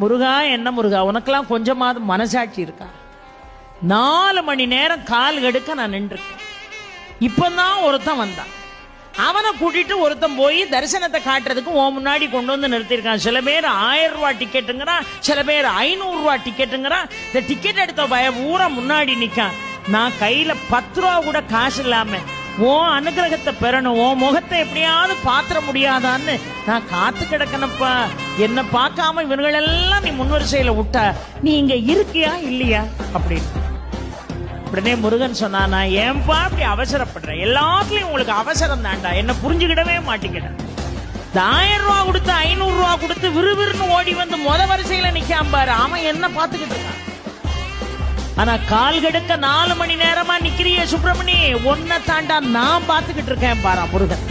முருகா என்ன முருகா உனக்கெல்லாம் கொஞ்சமாவது மனசாட்சி இருக்கா? நாலு மணி நேரம் கால் எடுக்க நான் நின்றுருக்கேன். இப்பதான் ஒருத்தன் வந்தான். அவனை கூட்டிட்டு ஒருத்தன் போய் தரிசனத்தை காட்டுறதுக்கு உன் முன்னாடி கொண்டு வந்து நிறுத்தியிருக்கான். சில பேர் ஆயிரம் ரூபா டிக்கெட்டுங்கிறான் சில பேர் ஐநூறு டிக்கெட்டுங்கிறான் இந்த டிக்கெட் எடுத்த பய ஊரா முன்னாடி நிற்கான். நான் கையில் பத்து ரூபா கூட காசு இல்லாமல் உன் அனுகிரகத்தை பெறணும் உன் முகத்தை எப்படியாவது பாத்திர முடியாதான்னு நான் காத்து கிடக்கணப்பா என்ன பார்க்காம இவங்களெல்லாம் நீ முன்வரிசையில விட்ட. நீ இங்க இருக்கியா இல்லையா? அப்படின்னு. உடனே முருகன் சொன்னா நான் ஏன்பா அப்படி அவசரப்படுறேன் எல்லாத்துலயும் உங்களுக்கு அவசரம் தான்டா என்ன புரிஞ்சுக்கிடவே மாட்டேங்கிட இந்த ஆயிரம் ரூபா கொடுத்து ஐநூறு ரூபா கொடுத்து விறுவிறுன்னு ஓடி வந்து முத வரிசையில நிக்காம பாரு. அவன் என்ன பாத்துக்கிட்டு இருக்கான்? ஆனா கால் கெடுக்க நாலு மணி நேரமா நிக்கிறிய சுப்பிரமணி. ஒன்ன தாண்டா நான் பாத்துக்கிட்டு இருக்கேன் பாரா முருகன்.